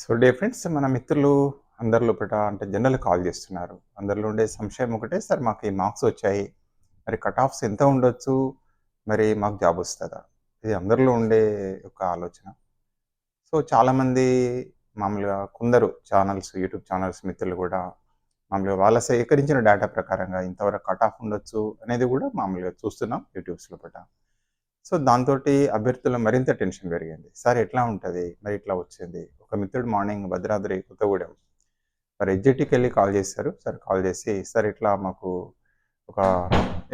So day friends మన మిత్రులు అందరిలో ఒకట అంటే జనరల్ కాల్ చేస్తున్నారు. అందరిలో ఉండే సంశయం ఒకటే సార్ మాకు ఈ మార్క్స్ వచ్చాయి. మరి కట్ ఆఫ్స్ ఎంత ఉండొచ్చు? మరి మాకు జాబ్ వస్తుందా? ఇది అందరిలో ఉండే ఒక ఆలోచన. సో చాలామంది మామూలుగా కొందరు ఛానల్స్ యూట్యూబ్ ఛానల్స్ మిత్రులు కూడా మామూలుగా వాళ్ళ సేకరించిన డేటా ప్రకారంగా ఇంతవరకు కట్ ఆఫ్ ఉండొచ్చు అనేది కూడా మామూలుగా చూస్తున్నాం యూట్యూబ్స్ లోపల సో దాంతో అభ్యర్థుల మరింత టెన్షన్ పెరిగింది. సార్ ఎట్లా ఉంటుంది? మరి ఇట్లా వచ్చింది? ఒక మిత్రుడు మార్నింగ్ భద్రాద్రి కొత్తగూడెం మరి ఎగ్జిట్కి వెళ్ళి కాల్ చేశారు. సార్ కాల్ చేసి సార్ ఇట్లా మాకు ఒక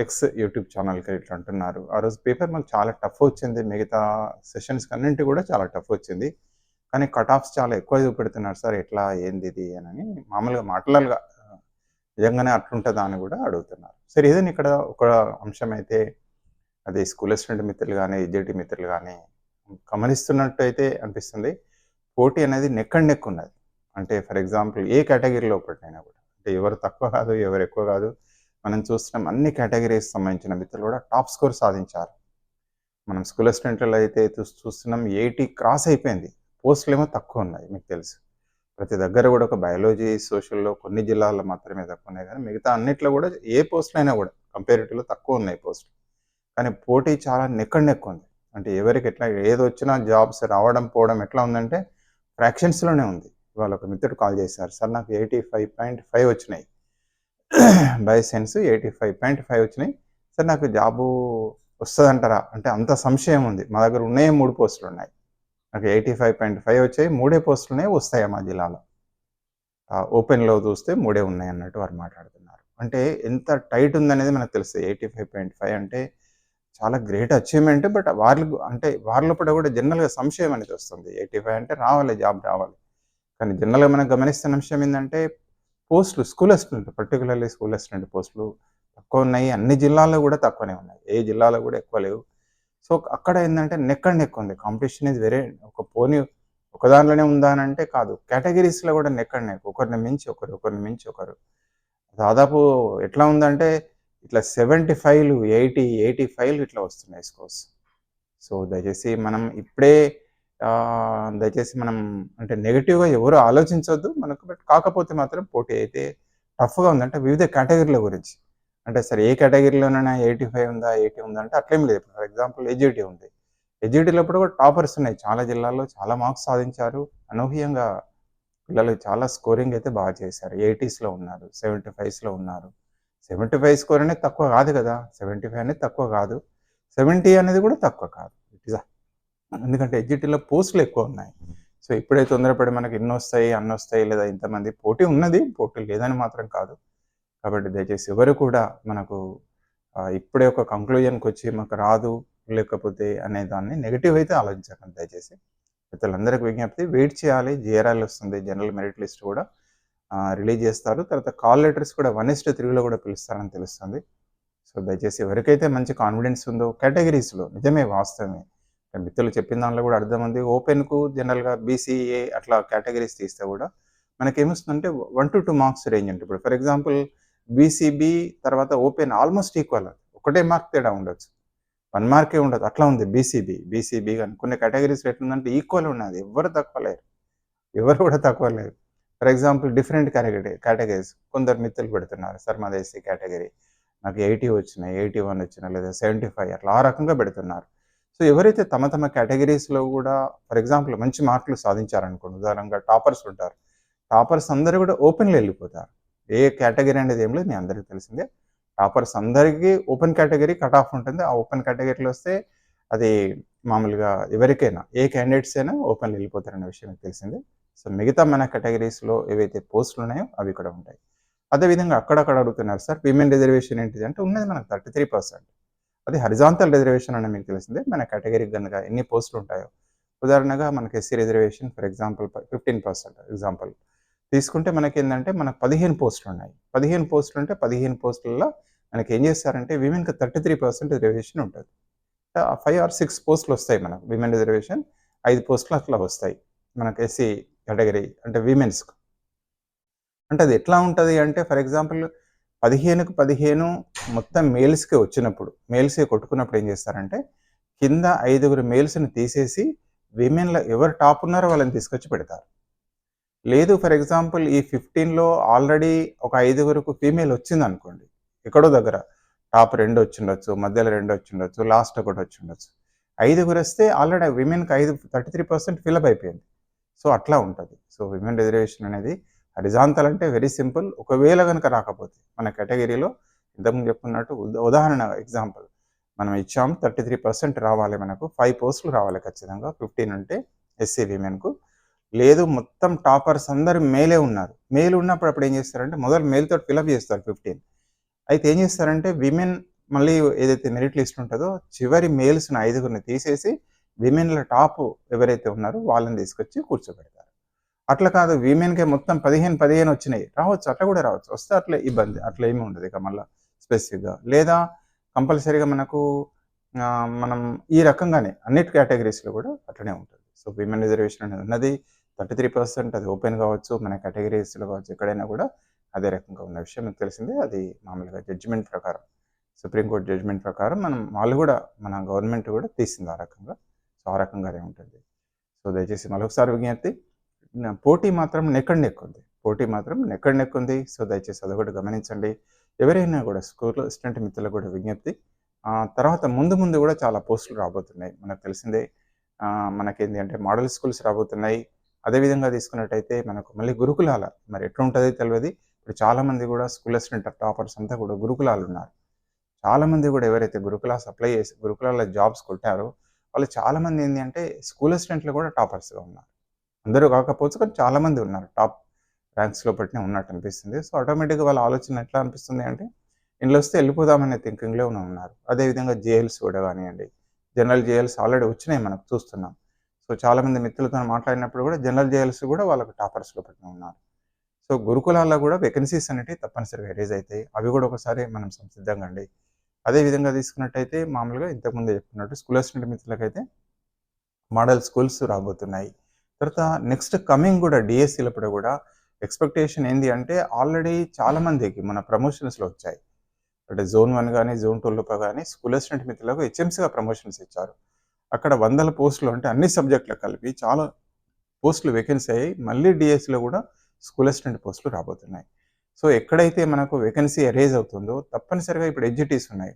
ఎక్స్ యూట్యూబ్ ఛానల్కి ఇట్లా అంటున్నారు. ఆ రోజు పేపర్ మాకు చాలా టఫ్ వచ్చింది. మిగతా సెషన్స్ అన్నింటి కూడా చాలా టఫ్ వచ్చింది. కానీ కట్ ఆఫ్స్ చాలా ఎక్కువ చూపెడుతున్నారు. సార్ ఎట్లా ఏంది ఇది? అని మామూలుగా మాటలుగా నిజంగానే అట్లుంటుందా అని కూడా అడుగుతున్నారు. సరే ఏదైనా ఇక్కడ ఒక అంశం అయితే అది స్కూల్ స్టూడెంట్ మిత్రులు కానీ ఎడ్జిటీ మిత్రులు కానీ గమనిస్తున్నట్టు అయితే అనిపిస్తుంది. పోటీ అనేది నెక్ అండ్ నెక్ ఉన్నది. అంటే ఫర్ ఎగ్జాంపుల్ ఏ కేటగిరీలో ఒకటైనా కూడా అంటే ఎవరు తక్కువ కాదు ఎవరు ఎక్కువ కాదు మనం చూస్తున్నాం అన్ని కేటగిరీస్ సంబంధించిన మిత్రులు కూడా టాప్ స్కోర్ సాధించారు. మనం స్కూల్ అసిస్టెంట్లలో అయితే చూస్తున్నాం ఎయిటీ క్రాస్ అయిపోయింది. పోస్టులు ఏమో తక్కువ ఉన్నాయి మీకు తెలుసు. ప్రతి దగ్గర కూడా ఒక బయాలజీ సోషల్లో కొన్ని జిల్లాల్లో మాత్రమే తక్కువ ఉన్నాయి. కానీ మిగతా అన్నిట్లో కూడా ఏ పోస్టులు అయినా కూడా కంపారిటివ్లో తక్కువ ఉన్నాయి పోస్టులు. కానీ పోటీ చాలా నెక్ అండ్ ఉంది. అంటే ఎవరికి ఎట్లా ఏది వచ్చినా జాబ్స్ రావడం పోవడం ఎట్లా ఉందంటే ఫ్రాక్షన్స్లోనే ఉంది. ఇవాళ ఒక మిత్రుడు కాల్ చేశారు సార్ నాకు ఎయిటీ ఫైవ్ పాయింట్ ఫైవ్ వచ్చినాయి. By sense eighty five point five వచ్చినాయి. సార్ నాకు జాబు వస్తుందంటారా? అంటే అంత సంశయం ఉంది. మా దగ్గర ఉన్నాయే మూడు పోస్టులు ఉన్నాయి. నాకు ఎయిటీ ఫైవ్ పాయింట్ ఫైవ్ వచ్చాయి. మూడే పోస్టులునే వస్తాయి మా జిల్లాలో? ఓపెన్లో చూస్తే మూడే ఉన్నాయి అన్నట్టు వారు మాట్లాడుతున్నారు. అంటే ఎంత టైట్ ఉందనేది మనకు తెలుస్తుంది ఎయిటీ ఫైవ్ పాయింట్ ఫైవ్ అంటే చాలా గ్రేట్ అచీవ్మెంట్ బట్ వాళ్ళు అంటే వాళ్ళ కూడా జనరల్గా సంశయం అనేది వస్తుంది. ఎయిటీ ఫైవ్ అంటే రావాలి జాబ్ రావాలి. కానీ జనరల్గా మనం గమనిస్తున్న అంశం ఏంటంటే పోస్టులు school assistant particularly school assistant పోస్టులు తక్కువ ఉన్నాయి. అన్ని జిల్లాల్లో కూడా తక్కువనే ఉన్నాయి. ఏ జిల్లాలో కూడా ఎక్కువ లేవు. సో అక్కడ ఏంటంటే నెక్ అండ్ నెక్ ఉంది. కాంపిటీషన్ ఇస్ వెరీ ఒక పోనీ ఒక దాంట్లోనే ఉందా అని అంటే కాదు. కేటగిరీస్లో కూడా నెక్ అండ్ నెక్ ఒకరిని మించి ఒకరు ఒకరిని మించి ఒకరు. దాదాపు ఎట్లా ఉందంటే ఇట్లా సెవెంటీ ఫైవ్లు ఎయిటీ ఎయిటీ ఫైవ్లు ఇట్లా వస్తున్నాయి స్కోర్స్ సో దయచేసి మనం ఇప్పుడే దయచేసి మనం అంటే నెగిటివ్గా ఎవరు ఆలోచించవద్దు మనకు బట్ కాకపోతే మాత్రం పోటీ అయితే టఫ్గా ఉందంటే వివిధ కేటగిరీల గురించి. అంటే సరే ఏ కేటగిరీలోనైనా ఎయిటీ ఫైవ్ ఉందా ఎయిటీ ఉందా అంటే అట్లేం లేదు. ఫర్ ఎగ్జాంపుల్ ఎడ్జిటీ ఉంది. ఎడ్జిటీలో కూడా టాపర్స్ ఉన్నాయి. చాలా జిల్లాల్లో చాలా మార్క్స్ సాధించారు. అనూహ్యంగా పిల్లలు చాలా స్కోరింగ్ అయితే బాగా చేశారు. ఎయిటీస్లో ఉన్నారు సెవెంటీ ఫైవ్స్లో ఉన్నారు. సెవెంటీ ఫైవ్ స్కోర్ అనేది తక్కువ కాదు కదా. సెవెంటీ ఫైవ్ అనేది తక్కువ కాదు. సెవెంటీ అనేది కూడా తక్కువ కాదు. ఇట్ ఇస్ ఎందుకంటే ఎడ్జిటీలో పోస్టులు ఎక్కువ ఉన్నాయి. సో ఇప్పుడే తొందరపడి మనకి ఇన్ని వస్తాయి అన్ని వస్తాయి లేదా ఇంతమంది పోటీ ఉన్నది పోటీ లేదని మాత్రం కాదు. కాబట్టి దయచేసి ఎవరు కూడా మనకు ఇప్పుడే ఒక కంక్లూజన్కి వచ్చి మాకు రాదు లేకపోతే అనే దాన్ని నెగిటివ్ అయితే ఆలోచించకండి. దయచేసి ప్రజలందరికీ విజ్ఞప్తి వెయిట్ చేయాలి. జిఆర్ఎల్ వస్తుంది జనరల్ మెరిట్ లిస్ట్ కూడా. రిలీజ్ చేస్తారు. తర్వాత కాల్ లెటర్స్ కూడా వన్ ఇస్ట్ త్రీలో కూడా పిలుస్తారని తెలుస్తుంది. సో దయచేసి ఎవరికైతే మంచి కాన్ఫిడెన్స్ ఉందో కేటగిరీస్లో నిజమే వాస్తవమే. మిత్రులు చెప్పిన దానిలో కూడా అర్థం ఉంది. ఓపెన్కు జనరల్గా బీసీఏ అట్లా కేటగిరీస్ తీస్తే కూడా మనకేమిస్తుందంటే one to two marks range ఉంటుంది ఇప్పుడు ఫర్ ఎగ్జాంపుల్ బీసీబీ తర్వాత ఓపెన్ ఆల్మోస్ట్ ఈక్వల్ ఒకటే మార్క్ తేడా ఉండొచ్చు. వన్ మార్కే ఉండదు. అట్లా ఉంది బీసీబీ బీసీబీ కానీ కొన్ని కేటగిరీస్ ఎట్లుందంటే ఈక్వల్ ఉన్నది ఎవరు తక్కువ లేరు. ఎవరు కూడా తక్కువ లేరు. For example different category categories కొందరు మిత్రులు పెడుతున్నారు సార్ మాది ఎస్సీ కేటగిరీ నాకు ఎయిటీ వచ్చినాయి ఎయిటీ వన్ వచ్చినాయి లేదా సెవెంటీ ఫైవ్ అట్లా ఆ రకంగా పెడుతున్నారు. సో ఎవరైతే తమ తమ కేటగిరీస్లో కూడా ఫర్ ఎగ్జాంపుల్ మంచి మార్కులు సాధించారనుకోండి ఉదాహరణగా టాపర్స్ ఉంటారు టాపర్స్ అందరూ కూడా ఓపెన్లో వెళ్ళిపోతారు. ఏ కేటగిరీ అనేది ఏం లేదు మీ అందరికీ తెలిసిందే. టాపర్స్ అందరికీ ఓపెన్ కేటగిరీ కట్ ఆఫ్ ఉంటుంది. ఆ ఓపెన్ కేటగిరీలో వస్తే అది మామూలుగా ఎవరికైనా ఏ క్యాండిడేట్స్ అయినా ఓపెన్లో వెళ్ళిపోతారనే విషయం తెలిసిందే. సో మిగతా మన కేటగిరీస్లో ఏవైతే పోస్టులు ఉన్నాయో అవి కూడా ఉంటాయి. అదేవిధంగా అక్కడక్కడ అడుగుతున్నారు సార్ విమెన్ రిజర్వేషన్ ఏంటిది? అంటే ఉన్నది మనకు థర్టీ త్రీ పర్సెంట్. అది హరిజాంతల్ రిజర్వేషన్ అని మీకు తెలిసిందే. మన కేటగిరీ కనుక ఎన్ని పోస్టులు ఉంటాయో. ఉదాహరణగా మనకి SC reservation for example fifteen percent example. తీసుకుంటే మనకి ఏంటంటే మనకు పదిహేను పోస్టులు ఉన్నాయి. పదిహేను పోస్టులు ఉంటే పదిహేను పోస్టులలో మనకి ఏం చేస్తారంటే విమెన్కి థర్టీ త్రీ పర్సెంట్ రిజర్వేషన్ ఉంటుంది. ఫైవ్ ఆర్ సిక్స్ పోస్టులు వస్తాయి మనకు. విమెన్ రిజర్వేషన్ ఐదు పోస్టులు అట్లా వస్తాయి. మనకు ఎస్సీ కేటగిరీ అంటే విమెన్స్కు అంటే అది ఎట్లా ఉంటుంది అంటే ఫర్ ఎగ్జాంపుల్ పదిహేనుకు పదిహేను మొత్తం మేల్స్కి వచ్చినప్పుడు మేల్స్కి కొట్టుకున్నప్పుడు ఏం చేస్తారంటే కింద ఐదుగురు మేల్స్ని తీసేసి విమెన్లో ఎవరు టాప్ ఉన్నారో వాళ్ళని తీసుకొచ్చి పెడతారు. లేదు ఫర్ ఎగ్జాంపుల్ ఈ 15లో ఆల్రెడీ ఒక ఐదుగురుకు ఫీమేల్ వచ్చింది అనుకోండి ఎక్కడో దగ్గర టాప్ రెండు వచ్చిండొచ్చు మధ్యలో రెండు వచ్చిండొచ్చు లాస్ట్ ఒకటి ఐదుగురు వస్తే ఆల్రెడీ విమెన్‌కి ఐదు 33% ఫిలప్ అయిపోయింది. సో, అట్లా ఉంటుంది సో, విమెన్ రిజర్వేషన్ అనేది హరిజాంతల్ అంటే వెరీ సింపుల్. ఒకవేళ కనుక రాకపోతే మన కేటగిరీలో ఇంతకుముందు చెప్పుకున్నట్టు ఉదాహరణ ఎగ్జాంపుల్ మనం ఇచ్చాం 33% రావాలి మనకు. ఫైవ్ పోస్టులు రావాలి ఖచ్చితంగా. 15 ఉంటే ఎస్సీ విమెన్‌కు. లేదు మొత్తం టాపర్స్ అందరూ మేలే ఉన్నారు. మేల్ ఉన్నప్పుడు అప్పుడు ఏం చేస్తారంటే మొదలు మేల్తో తోటి ఫిలప్ చేస్తారు 15. అయితే ఏం చేస్తారంటే విమెన్ మళ్ళీ ఏదైతే మెరిట్ లిస్ట్ ఉంటుందో చివరి మేల్స్‌ని ఐదుగురిని తీసేసి విమెన్‌ల టాప్ ఎవరైతే ఉన్నారో వాళ్ళని తీసుకొచ్చి కూర్చోబెడతారు. అట్లా కాదు విమెన్‌కే మొత్తం 15, 15 వచ్చినాయి. రావచ్చు అట్లా కూడా రావచ్చు. వస్తే అట్లా ఇబ్బంది. అట్లా ఏమి ఉండదు ఇక మళ్ళీ స్పెసిఫిక్‌గా. లేదా కంపల్సరీగా మనకు మనం ఈ రకంగానే అన్నిటి కేటగిరీస్లో కూడా అట్లనే ఉంటుంది సో, విమెన్ రిజర్వేషన్ అనేది ఉన్నది. 33% అది ఓపెన్ కావచ్చు, మన కేటగిరీస్లో కావచ్చు ఎక్కడైనా కూడా అదే రకంగా ఉన్న విషయం మీకు తెలిసిందే. అది మామూలుగా జడ్జిమెంట్ ప్రకారం సుప్రీం కోర్ట్ జడ్జిమెంట్ ప్రకారం మనం వాళ్ళు కూడా మన గవర్నమెంట్ కూడా తీసింది ఆ రకంగా. సో, ఆ రకంగానే ఉంటుంది. సో, దయచేసి మరొకసారి విజ్ఞప్తి పోటీ మాత్రం నెక్ నెక్కుంది పోటీ మాత్రం నెక్ నెక్కుంది సో, దయచేసి అదొకటి గమనించండి. ఎవరైనా కూడా స్కూల్ అసిస్టెంట్ మిత్రులకు కూడా విజ్ఞప్తి. తర్వాత ముందు ముందు కూడా చాలా పోస్టులు రాబోతున్నాయి. మనకు తెలిసిందే. మనకేంటి మనకేంది అంటే మోడల్ స్కూల్స్ రాబోతున్నాయి. అదేవిధంగా తీసుకున్నట్టయితే మనకు మళ్ళీ గురుకులాల మరి ఎట్లుంటుందో తెలియదు ఇప్పుడు చాలామంది కూడా స్కూల్ అసిస్టెంట్ టాపర్స్ అంతా కూడా గురుకులాలు ఉన్నారు. చాలామంది కూడా ఎవరైతే గురుకులాస్ సప్లై చేసి గురుకులాల జాబ్స్ కొట్టారో వాళ్ళు చాలామంది ఏంటి అంటే స్కూల్ అసిస్టెంట్లు కూడా టాపర్స్‌గా ఉన్నారు. అందరూ కాకపోవచ్చు కానీ చాలామంది ఉన్నారు. టాప్ ర్యాంక్స్‌లో పట్టిన ఉన్నట్టు అనిపిస్తుంది. సో, ఆటోమేటిక్‌గా వాళ్ళ ఆలోచన ఎట్లా అనిపిస్తుంది అంటే ఇంట్లో వస్తే వెళ్ళిపోదామనే థింకింగ్‌లోనే ఉన్నారు. అదే విధంగా జేఎల్స్ కూడా కానివ్వండి జనరల్ జేఎల్స్ ఆల్రెడీ వచ్చినాయి మనకు చూస్తున్నాం. సో, చాలామంది మిత్రులతో మాట్లాడినప్పుడు కూడా జనరల్ జేఎల్స్ కూడా వాళ్ళకి టాపర్స్‌లో పెట్టిన ఉన్నారు. సో, గురుకులాల్లో కూడా వేకెన్సీస్ అనేవి తప్పనిసరిగా రిలీజ్ అవుతాయి అవి కూడా ఒకసారి మనం సంసిద్ధంగా అండి. అదే విధంగా తీసుకున్నట్టయితే మామూలుగా ఇంతకుముందే చెప్పుకున్నట్టు స్కూల్ అసిస్టెంట్ మిత్రులకైతే మోడల్ స్కూల్స్ రాబోతున్నాయి. తర్వాత నెక్స్ట్ కమింగ్ కూడా డిఎస్సీలప్పుడు కూడా ఎక్స్‌పెక్టేషన్ ఏంది అంటే ఆల్రెడీ చాలామందికి మన ప్రమోషన్స్‌లో వచ్చాయి. అంటే జోన్ వన్ కానీ జోన్ టూ లోపల కానీ స్కూల్ అసిస్టెంట్ మిత్రులకు హెచ్ఎంసీగా ప్రమోషన్స్ ఇచ్చారు. అక్కడ వందల పోస్టులు అంటే అన్ని సబ్జెక్టులకు కలిపి చాలా పోస్టులు వేకెన్సీ అయ్యాయి. మళ్ళీ డిఎస్సీలో కూడా స్కూల్ అసిస్టెంట్ పోస్టులు రాబోతున్నాయి. సో, ఎక్కడైతే మనకు వేకెన్సీ అరేజ్ అవుతుందో తప్పనిసరిగా ఇప్పుడు ఎడ్జిటీస్ ఉన్నాయి.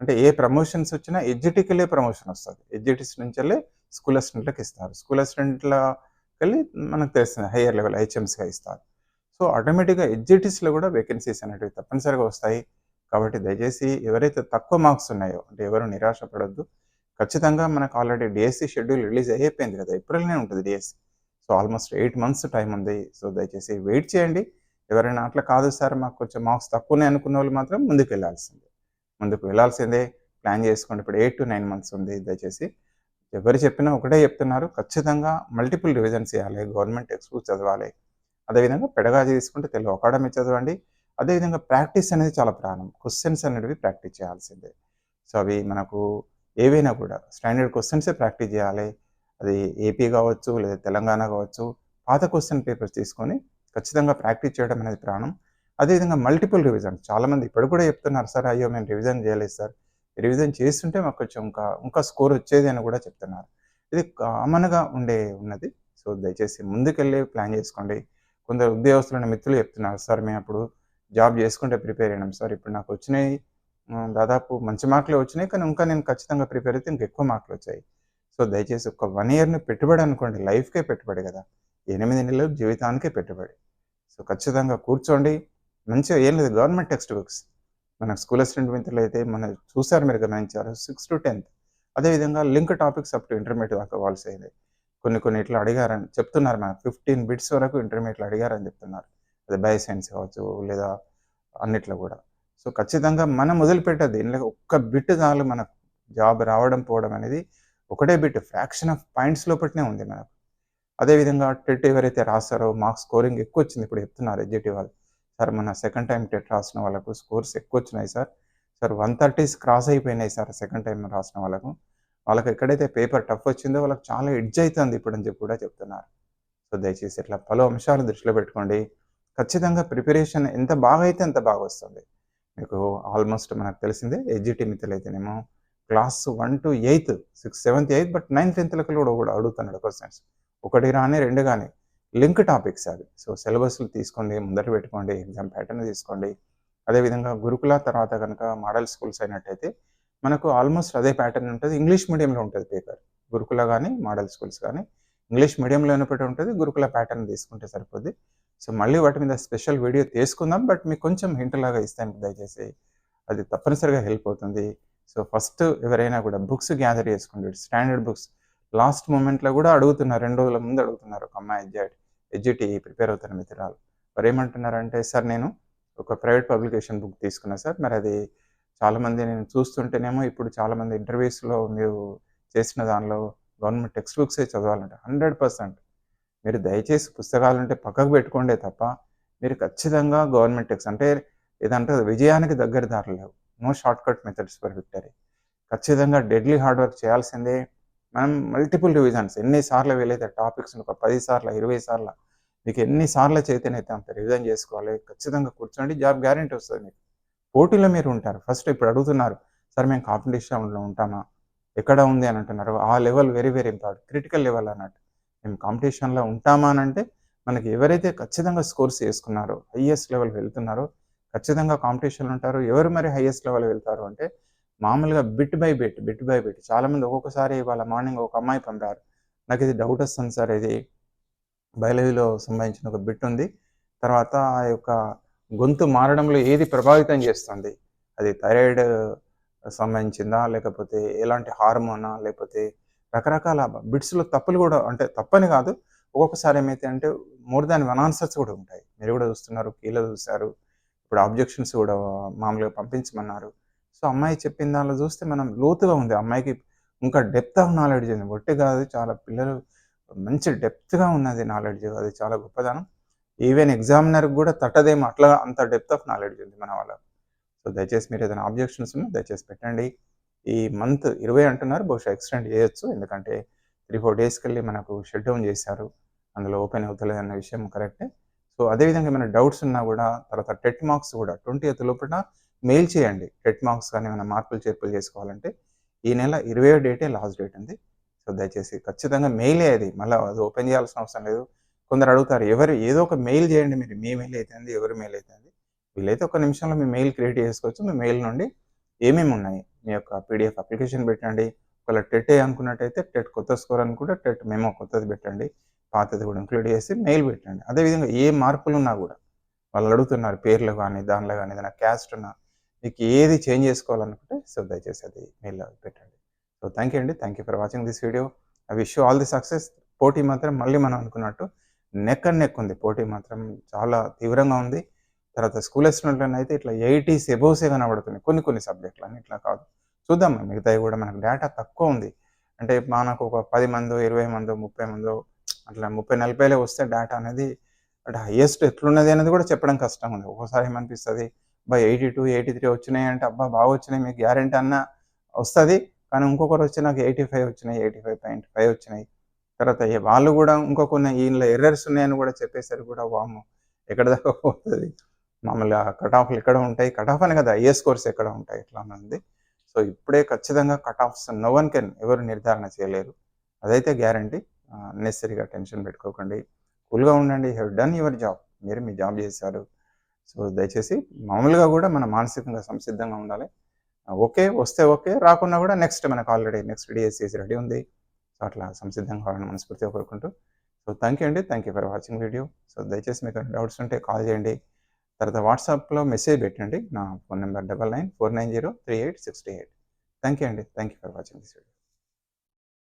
అంటే ఏ ప్రమోషన్స్ వచ్చినా ఎడ్జిటీకెళ్ళే ప్రమోషన్ వస్తుంది ఎడ్జిటీస్ నుంచెల్లే స్కూల్ అసిస్టెంట్లకు ఇస్తారు. స్కూల్ అసిస్టెంట్‌లకెళ్ళి మనకు తెలుస్తుంది హైయర్ లెవెల్ హెచ్ఎంసీగా ఇస్తారు. సో, ఆటోమేటిక్‌గా ఎడ్జిటీస్‌లో కూడా వేకెన్సీస్ అనేటివి తప్పనిసరిగా వస్తాయి. కాబట్టి దయచేసి ఎవరైతే తక్కువ మార్క్స్ ఉన్నాయో అంటే ఎవరు నిరాశపడొద్దు ఖచ్చితంగా మనకు ఆల్రెడీ డిఎస్సి షెడ్యూల్ రిలీజ్ అయిపోయింది కదా! ఏప్రిల్నే ఉంటుంది DSC so, almost eight months time ఉంది. సో, దయచేసి వెయిట్ చేయండి. ఎవరైనా అట్లా కాదు సార్ మాకు కొంచెం మార్క్స్ తక్కువనే అనుకున్న వాళ్ళు మాత్రం ముందుకు వెళ్ళాల్సిందే ముందుకు వెళ్ళాల్సిందే. ప్లాన్ చేసుకోండి. ఇప్పుడు 8-9 మంత్స్ ఉంది. దయచేసి ఎవరు చెప్పినా ఒకటే చెప్తున్నారు. ఖచ్చితంగా మల్టిపుల్ రివిజన్స్ చేయాలి. గవర్నమెంట్ టెక్స్ట్ బుక్ చదవాలి. అదేవిధంగా పెడగాజీ తీసుకుంటే తెలుగు అకాడమీ చదవండి. అదేవిధంగా ప్రాక్టీస్ అనేది చాలా ప్రాణం. క్వశ్చన్స్ అనేటివి ప్రాక్టీస్ చేయాల్సిందే. సో, అవి మనకు ఏవైనా కూడా స్టాండర్డ్ క్వశ్చన్సే ప్రాక్టీస్ చేయాలి. అది ఏపీ కావచ్చు, లేదా తెలంగాణ కావచ్చు. పాత క్వశ్చన్ పేపర్స్ తీసుకొని ఖచ్చితంగా ప్రాక్టీస్ చేయడం అనేది ప్రాణం. అదేవిధంగా మల్టిపుల్ రివిజన్ చాలామంది ఇప్పటికి కూడా చెప్తున్నారు సార్ అయ్యో! మేము రివిజన్ చేయలేదు సార్. రివిజన్ చేస్తుంటే మాకు కొంచెం ఇంకా, ఇంకా స్కోర్ వచ్చేది అని కూడా చెప్తున్నారు. ఇది కామన్‌గా ఉండే ఉన్నది. సో, దయచేసి ముందుకెళ్ళి ప్లాన్ చేసుకోండి. కొందరు ఉద్యోగస్తులైన మిత్రులు చెప్తున్నారు సార్ మేము అప్పుడు జాబ్ చేసుకుంటే ప్రిపేర్ అయినాం సార్. ఇప్పుడు నాకు వచ్చినాయి దాదాపు మంచి మార్కులే వచ్చినాయి. కానీ ఇంకా నేను ఖచ్చితంగా ప్రిపేర్ అయితే ఇంకా ఎక్కువ మార్కులు వచ్చాయి. సో, దయచేసి ఒక వన్ ఇయర్‌ని పెట్టుబడి అనుకోండి. లైఫ్‌కే పెట్టుబడి కదా! ఎనిమిది నెలలు జీవితానికే పెట్టుబడి. సో, ఖచ్చితంగా కూర్చోండి. మంచిగా ఏం లేదు గవర్నమెంట్ టెక్స్ట్ బుక్స్. మన స్కూల్ అసిస్టెంట్ అయితే మన చూసారు మీరు గమనించారు 6-10థ్ అదేవిధంగా link topics up to intermediate దాకా వాల్స్ కొన్ని కొన్ని ఇట్లా అడిగారని చెప్తున్నారు మనకు 15 బిట్స్ వరకు ఇంటర్మీడియట్లో అడిగారని చెప్తున్నారు. అది బయో సైన్స్ కావచ్చు లేదా అన్నిట్లో కూడా. సో, ఖచ్చితంగా మనం మొదలుపెట్టొద్దు. ఇందులో ఒక్క బిట్ చాలు మనకు జాబ్ రావడం, పోవడం అనేది ఒకటే బిట్ ఫ్రాక్షన్ ఆఫ్ పాయింట్స్ లోపటనే ఉంది మనకు. అదేవిధంగా టెట్ ఎవరైతే రాసారో మార్క్స్ స్కోరింగ్ ఎక్కువ వచ్చింది ఇప్పుడు చెప్తున్నారు ఎడ్జిటీ వాళ్ళు. సార్ మన సెకండ్ టైం టెట్ రాసిన వాళ్ళకు స్కోర్స్ ఎక్కువ వచ్చినాయి సార్. సార్ 130స్ క్రాస్ అయిపోయినాయి సార్ సెకండ్ టైం రాసిన వాళ్ళకు. వాళ్ళకి ఎక్కడైతే పేపర్ టఫ్ వచ్చిందో వాళ్ళకి చాలా ఎడ్జ్ అవుతుంది ఇప్పుడు అని చెప్పి కూడా చెప్తున్నారు. సో, దయచేసి ఇట్లా పలు అంశాలు దృష్టిలో పెట్టుకోండి. ఖచ్చితంగా ప్రిపరేషన్ ఎంత బాగా అయితే అంత బాగా వస్తుంది. మీకు ఆల్మోస్ట్ మనకు తెలిసిందే ఎడ్జిటీ మిత్రులైతేనేమో క్లాస్ 1-8 6, 7థ్, 8థ్ బట్ 9థ్, 10థ్ కూడా కూడా అడుగుతున్నాడు క్వశ్చన్స్ ఒకటి రాని, రెండు కానీ లింక్ టాపిక్స్ అవి. సో సిలబస్లు తీసుకోండి ముందర పెట్టుకోండి ఎగ్జామ్ ప్యాటర్న్ తీసుకోండి. అదేవిధంగా గురుకుల తర్వాత కనుక మోడల్ స్కూల్స్ అయినట్టయితే మనకు ఆల్మోస్ట్ అదే ప్యాటర్న్ ఉంటుంది. ఇంగ్లీష్ మీడియంలో ఉంటుంది పేపర్. గురుకుల కానీ మోడల్ స్కూల్స్ కానీ ఇంగ్లీష్ మీడియంలో ఉన్నప్పటి ఉంటుంది గురుకుల ప్యాటర్న్ తీసుకుంటే సరిపోద్ది. సో మళ్ళీ వాటి మీద స్పెషల్ వీడియో తీసుకుందాం. బట్ మీకు కొంచెం హింట్ లాగా ఇస్తాను దయచేసి. అది తప్పనిసరిగా హెల్ప్ అవుతుంది. సో ఫస్ట్ ఎవరైనా కూడా బుక్స్ గ్యాదర్ చేసుకోండి. స్టాండర్డ్ బుక్స్ లాస్ట్ మూమెంట్లో కూడా అడుగుతున్నారు రెండు రోజుల ముందు అడుగుతున్నారు ఒక అమ్మాయి ఎడ్జెట్ ఎడ్జిటి ప్రిపేర్ అవుతున్న మిత్రాలు మరి ఏమంటున్నారంటే సార్ నేను ఒక ప్రైవేట్ పబ్లికేషన్ బుక్ తీసుకున్నా సార్ మరి అది చాలామంది నేను చూస్తుంటేనేమో ఇప్పుడు చాలామంది ఇంటర్వ్యూస్లో మీరు చేసిన దానిలో గవర్నమెంట్ టెక్స్ట్ బుక్సే చదవాలంటే. Hundred percent. మీరు దయచేసి పుస్తకాలు ఉంటే పక్కకు పెట్టుకోండే తప్ప మీరు ఖచ్చితంగా గవర్నమెంట్ టెక్స్ట్ అంటే ఏదంటే విజయానికి దగ్గర దారి లేవు. No short cut methods for victory. ఖచ్చితంగా డెడ్లీ హార్డ్ వర్క్ చేయాల్సిందే. మనం మల్టిపుల్ రివిజన్స్ ఎన్నిసార్లు వీలైతే టాపిక్స్ ఒక పది సార్లు ఇరవై సార్లు మీకు ఎన్నిసార్లు చేతనైతే అంత రివిజన్ చేసుకోవాలి ఖచ్చితంగా కూర్చోండి జాబ్ గ్యారంటీ వస్తుంది మీకు. పోటీలో మీరు ఉంటారు. ఫస్ట్ ఇప్పుడు అడుగుతున్నారు సార్ మేము కాంపిటీషన్లో ఉంటామా? ఎక్కడ ఉంది? అని అంటున్నారు. ఆ level very very important critical level అన్నట్టు. మేము కాంపిటీషన్లో ఉంటామా అని అంటే మనకి ఎవరైతే ఖచ్చితంగా స్కోర్స్ చేసుకున్నారో హయ్యెస్ట్ లెవెల్ వెళ్తున్నారో ఖచ్చితంగా కాంపిటీషన్లు ఉంటారు. ఎవరు మరి హయ్యెస్ట్ లెవెల్ వెళ్తారు అంటే మామూలుగా bit by bit bit by bit చాలామంది ఒక్కొక్కసారి వాళ్ళ మార్నింగ్ ఒక అమ్మాయి పంపారు. నాకు ఇది డౌట్ వస్తుంది సార్ ఇది బయాలజీలో సంబంధించిన ఒక బిట్ ఉంది. తర్వాత ఆ యొక్క గొంతు మారడంలో ఏది ప్రభావితం చేస్తుంది? అది థైరాయిడ్ uh, సంబంధించిందా లేకపోతే ఎలాంటి హార్మోనా లేకపోతే రకరకాల బిట్స్లో తప్పులు కూడా అంటే తప్పని కాదు. ఒక్కొక్కసారి ఏమైతే అంటే మోర్ దాన్ వన్ ఆన్సర్స్ కూడా ఉంటాయి. మీరు కూడా చూస్తున్నారు కీలో చూశారు. ఇప్పుడు ఆబ్జెక్షన్స్ కూడా uh, మామూలుగా పంపించమన్నారు. సో అమ్మాయి చెప్పిన దానిలో చూస్తే మనం లోతుగా ఉంది. అమ్మాయికి ఇంకా డెప్త్ ఆఫ్ నాలెడ్జ్ ఉంది. ఒట్టి కాదు చాలా పిల్లలు మంచి డెప్త్గా ఉన్నది నాలెడ్జ్ అది చాలా గొప్పదనం. ఈవెన్ ఎగ్జామినర్కి కూడా తట్టదేమో అట్లా అంత డెప్త్ ఆఫ్ నాలెడ్జ్ ఉంది మన వాళ్ళ సో దయచేసి మీరు ఏదైనా ఆబ్జెక్షన్స్ ఉన్నా దయచేసి పెట్టండి. ఈ మంత్ ఇరవై అంటున్నారు బహుశా ఎక్స్టెండ్ చేయొచ్చు. ఎందుకంటే త్రీ ఫోర్ డేస్కి వెళ్ళి మనకు షట్ డౌన్ చేశారు. అందులో ఓపెన్ అవుతలేదు అన్న విషయం కరెక్టే సో అదేవిధంగా ఏమైనా డౌట్స్ ఉన్నా కూడా తర్వాత టెట్ మార్క్స్ కూడా ట్వంటీ ఎయిత్ లోపల మెయిల్ చేయండి. టెట్ మార్క్స్ కానీ ఏమైనా మార్పులు చేర్పులు చేసుకోవాలంటే ఈ నెల ఇరవై డేటే లాస్ట్ డేట్ ఉంది సో దయచేసి ఖచ్చితంగా మెయిలే అది. మళ్ళీ అది ఓపెన్ చేయాల్సిన అవసరం లేదు. కొందరు అడుగుతారు ఎవరు ఏదో ఒక మెయిల్ చేయండి మీరు. మీ మెయిల్ అవుతుంది ఎవరి మెయిల్ అవుతుంది వీలైతే ఒక నిమిషంలో మీ మెయిల్ క్రియేట్ చేసుకోవచ్చు. మీ మెయిల్ నుండి ఏమేమి ఉన్నాయి? మీ యొక్క పీడిఎఫ్ అప్లికేషన్ పెట్టండి. ఒకవేళ టెట్ అనుకున్నట్టయితే టెట్ కొత్త స్కోర్ అనుకుంటే టెట్ మెమో కొత్తది పెట్టండి. పాతది కూడా ఇంక్లూడ్ చేసి మెయిల్ పెట్టండి. అదేవిధంగా ఏ మార్పులు ఉన్నా కూడా వాళ్ళు అడుగుతున్నారు పేర్లు కానీ దానిలో కానీ ఏదైనా క్యాస్ట్ ఉన్నా మీకు ఏది చేంజ్ చేసుకోవాలనుకుంటే సో దయచేసి అది మెయిల్ పెట్టండి. సో థ్యాంక్ యూ అండి. Thank you for watching this video I wish all the success పోటీ మాత్రం మళ్ళీ మనం అనుకున్నట్టు నెక్ అండ్ నెక్ ఉంది. పోటీ మాత్రం చాలా తీవ్రంగా ఉంది. తర్వాత స్కూల్ ఎస్టూడెంట్లను అయితే ఇట్లా ఎయిటీస్ ఎబోసే కనబడుతుంది కొన్ని కొన్ని సబ్జెక్టులని ఇట్లా కాదు. చూద్దాం మిగతాయి కూడా మనకు డేటా తక్కువ ఉంది. అంటే మనకు ఒక పది మందో ఇరవై మందో ముప్పై మందో అట్లా ముప్పై నలభైలో వస్తే డేటా అనేది అంటే హయ్యెస్ట్ ఎట్లున్నది అనేది కూడా చెప్పడం కష్టం ఉంది. ఒక్కోసారి ఏమనిపిస్తుంది? By eighty two eighty three వచ్చినాయి అంటే అబ్బా బాగా వచ్చినాయి మీకు గ్యారెంటీ అన్న వస్తుంది. కానీ ఇంకొకరు వచ్చి నాకు ఎయిటీ ఫైవ్ వచ్చినాయి ఎయిటీ ఫైవ్ పాయింట్ ఫైవ్ వచ్చినాయి. తర్వాత వాళ్ళు కూడా ఇంకొక ఈయనలో ఎర్రర్స్ ఉన్నాయని కూడా చెప్పేసరి కూడా వాము ఎక్కడ దాకా పోతుంది? మామూలుగా కట్ ఆఫ్లు ఎక్కడ ఉంటాయి? కట్ ఆఫ్ అని కదా ఏ స్కోర్స్ ఎక్కడ ఉంటాయి? ఇట్లా ఉంది సో ఇప్పుడే ఖచ్చితంగా cut offs no one can ఎవరు నిర్ధారణ చేయలేరు. అదైతే గ్యారంటీ నెసరీగా టెన్షన్ పెట్టుకోకండి. కూల్గా ఉండండి. హ్యావ్ డన్ యువర్ జాబ్ మీరు మీ జాబ్ చేశారు. సో దయచేసి మామూలుగా కూడా మన మానసికంగా సంసిద్ధంగా ఉండాలి. ఓకే వస్తే ఓకే రాకున్నా కూడా నెక్స్ట్ మనకు ఆల్రెడీ నెక్స్ట్ డిఎస్సిసి రెడీ ఉంది. సో అట్లా సంసిద్ధంగా కావాలని మనస్ఫూర్తిగా కోరుకుంటూ. సో థ్యాంక్ యూ అండి. Thank you for watching video so దయచేసి మీకు డౌట్స్ ఉంటే కాల్ చేయండి. తర్వాత వాట్సాప్లో మెసేజ్ పెట్టండి. నా phone number double nine four nine zero three eight sixty eight thank you అండి. Thank you for watching this video